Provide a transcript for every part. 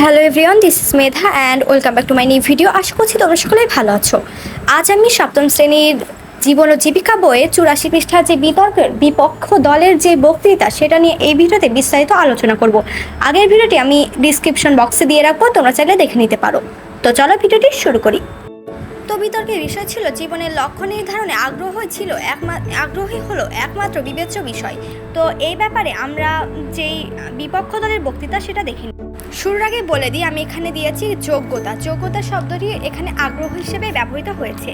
Hello everyone this is Medha and welcome back to my new video আশা করছি তোমরা সকলেই ভালো আছো। আজ আমি সপ্তম শ্রেণির জীবন ও জীবিকা বইয়ে চুরাশি পৃষ্ঠার যে বিতর্কের বিপক্ষ দলের যে বক্তৃতা, সেটা নিয়ে এই ভিডিওতে বিস্তারিত আলোচনা করব। আগের ভিডিওটি আমি ডিসক্রিপশন বক্সে দিয়ে রাখব, তোমরা চাইলে দেখে নিতে পারো। তো চলো ভিডিওটি শুরু করি। বিতর্কের বিষয় ছিল, জীবনের লক্ষ্য নির্ধারণে আগ্রহ ছিল একমাত্র আগ্রহী হলো একমাত্র বিবেচ্য বিষয়। তো এই ব্যাপারে আমরা যেই বিপক্ষ দলের বক্তৃতা সেটা দেখে নিই। শুরুর আগে বলে দিই, আমি এখানে দিয়েছি যোগ্যতা। যোগ্যতা শব্দটি এখানে আগ্রহ হিসেবে ব্যবহৃত হয়েছে।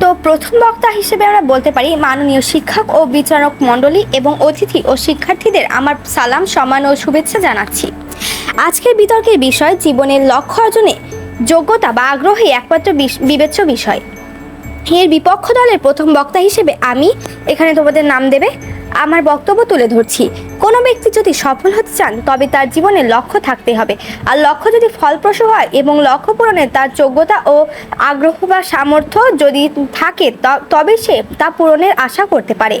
তো প্রথম বক্তা হিসেবে আমরা বলতে পারি মাননীয় শিক্ষক ও বিচারক মণ্ডলী এবং অতিথি ও শিক্ষার্থীদের আমার সালাম, সম্মান ও শুভেচ্ছা জানাচ্ছি। আজকের বিতর্কের বিষয়, জীবনের লক্ষ্য অর্জনে যোগ্যতা বা আগ্রহী একমাত্র বিবেচ্য বিষয়। এর বিপক্ষ দলের প্রথম বক্তা হিসেবে আমি এখানে তোমাদের নাম দেবে। আমার বক্তব্য তুলে ধরছি। কোনো ব্যক্তি যদি সফল হতে চান, তবে তার জীবনে লক্ষ্য থাকতে হবে। আর লক্ষ্য যদি ফলপ্রসূ হয় এবং লক্ষ্য পূরণে তার যোগ্যতা ও আগ্রহ বা সামর্থ্য যদি থাকে তবে সে তা পূরণের আশা করতে পারে।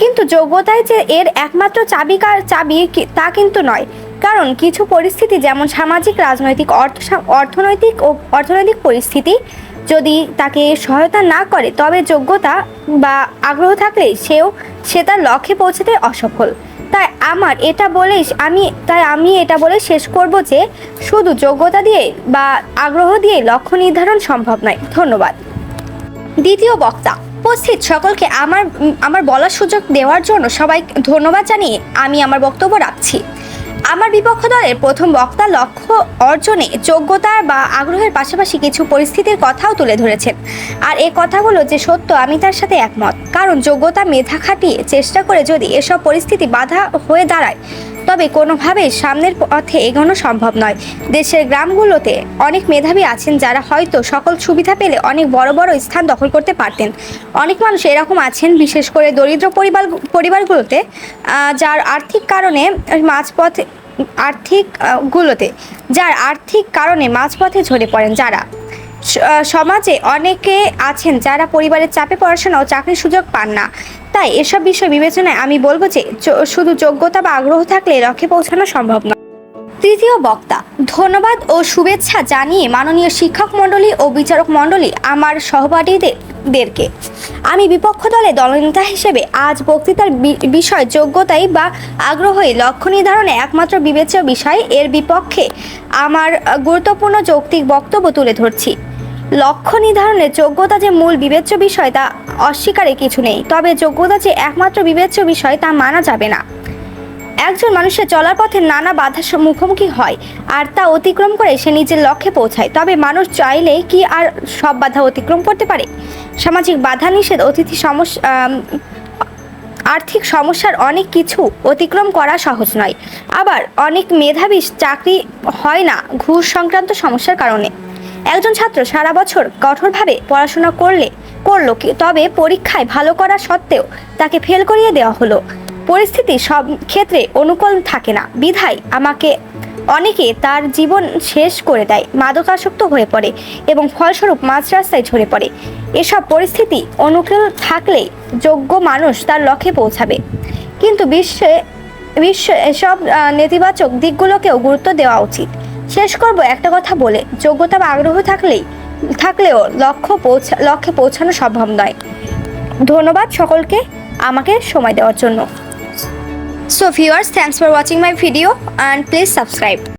কিন্তু যোগ্যতায় যে এর একমাত্র চাবিকার চাবি তা কিন্তু নয়। কারণ কিছু পরিস্থিতি, যেমন সামাজিক, রাজনৈতিক, অর্থ অর্থনৈতিক ও অর্থনৈতিক পরিস্থিতি যদি তাকে সহায়তা না করে, তবে যোগ্যতা বা আগ্রহ থাকলে সেও, সে তার লক্ষ্যে পৌঁছাতে অসফল। তাই আমার এটা বলেই আমি, তাই আমি এটা বলে শেষ করব যে, শুধু যোগ্যতা দিয়ে বা আগ্রহ দিয়ে লক্ষ্য নির্ধারণ সম্ভব নয়। ধন্যবাদ। দ্বিতীয় বক্তা, উপস্থিত। সকলকে আমার আমার বলার সুযোগ দেওয়ার জন্য সবাই ধন্যবাদ জানিয়ে আমি আমার বক্তব্য রাখছি। আমার বিপক্ষ দলের প্রথম বক্তা লক্ষ্য অর্জনে যোগ্যতা বা আগ্রহের পাশাপাশি কিছু পরিস্থিতির কথাও তুলে ধরেছেন। আর এ কথাগুলো যে সত্য, আমি তার সাথে একমত। কারণ যোগ্যতা মেধা খাটিয়ে চেষ্টা করে যদি এসব পরিস্থিতি বাধা হয়ে দাঁড়ায়, তবে কোনোভাবেই সামনের পথে এগোনো সম্ভব নয়। দেশের গ্রামগুলোতে অনেক মেধাবী আছেন যারা হয়তো সকল সুবিধা পেলে অনেক বড় বড় স্থান দখল করতে পারতেন। অনেক মানুষ এরকম আছেন, বিশেষ করে দরিদ্র পরিবার, পরিবারগুলোতে যার আর্থিক কারণে মাঝপথে আর্থিক গুলোতে, যার আর্থিক কারণে মাঝপথে ঝরে পড়েন যারা। সমাজে অনেকে আছেন যারা পরিবারের চাপে পড়াশোনা ও চাকরির সুযোগ পান না। তাই এসব বিষয় বিবেচনায় আমি বলব যে, শুধু যোগ্যতা বা আগ্রহ থাকলে লক্ষ্যে পৌঁছানো সম্ভব নয়। তৃতীয় বক্তা। ধন্যবাদ ও শুভেচ্ছা জানিয়ে মাননীয় শিক্ষক মণ্ডলী ও বিচারক মণ্ডলী আমার সহপাঠীদেরকে। আমি বিপক্ষ দলে দলনেতা হিসেবে আজ বক্তৃতার বিষয় যোগ্যতাই বা আগ্রহই লক্ষ্য নির্ধারণে একমাত্র বিবেচ্য বিষয়। এর বিপক্ষে আমার গুরুত্বপূর্ণ যৌক্তিক বক্তব্য তুলে ধরছি। লক্ষ্য নির্ধারণে যোগ্যতা যে মূল বিবেচ্য বিষয় তা অস্বীকারে কিছু নেই, তবে যোগ্যতা যে একমাত্র বিবেচ্য বিষয় তা মানা যাবে না। একজন মানুষের চলার পথে নানা বাধার মুখোমুখি হয় আর তা অতিক্রম করে সে নিজের লক্ষ্যে পৌঁছায়। তবে মানুষ চাইলে কি আর সব বাধা অতিক্রম করতে পারে? সামাজিক বাধা নিষেধ অতিথি সমস্যা আর্থিক সমস্যার অনেক কিছু অতিক্রম করা সহজ নয়। আবার অনেক মেধাবী চাকরি হয় না ঘুষ সংক্রান্ত সমস্যার কারণে। একজন ছাত্র সারা বছর কঠোরভাবে পড়াশোনা করলে করল তবে পরীক্ষায় ভালো করা সত্ত্বেও তাকে ফেল করিয়ে দেওয়া হলো। পরিস্থিতি সব ক্ষেত্রে অনুকূল থাকে না। বিধায় আমাকে অনেকে তার জীবন শেষ করে দেয়, মাদকাসক্ত হয়ে পড়ে এবং ফলস্বরূপ মাঝ রাস্তায় ঝরে পড়ে। এসব পরিস্থিতি অনুকূল থাকলে যোগ্য মানুষ তার লক্ষ্যে পৌঁছাবে। কিন্তু বিশ্বে, বিশ্ব এসব নেতিবাচক দিকগুলোকেও গুরুত্ব দেওয়া উচিত। শেষ করব একটা কথা বলে, যোগ্যতা বা আগ্রহ থাকলেই, থাকলেও লক্ষ্য পৌঁছা, লক্ষ্যে পৌঁছানো সম্ভব নয়। ধন্যবাদ সকলকে আমাকে সময় দেওয়ার জন্য। So viewers, thanks for watching my video and please subscribe.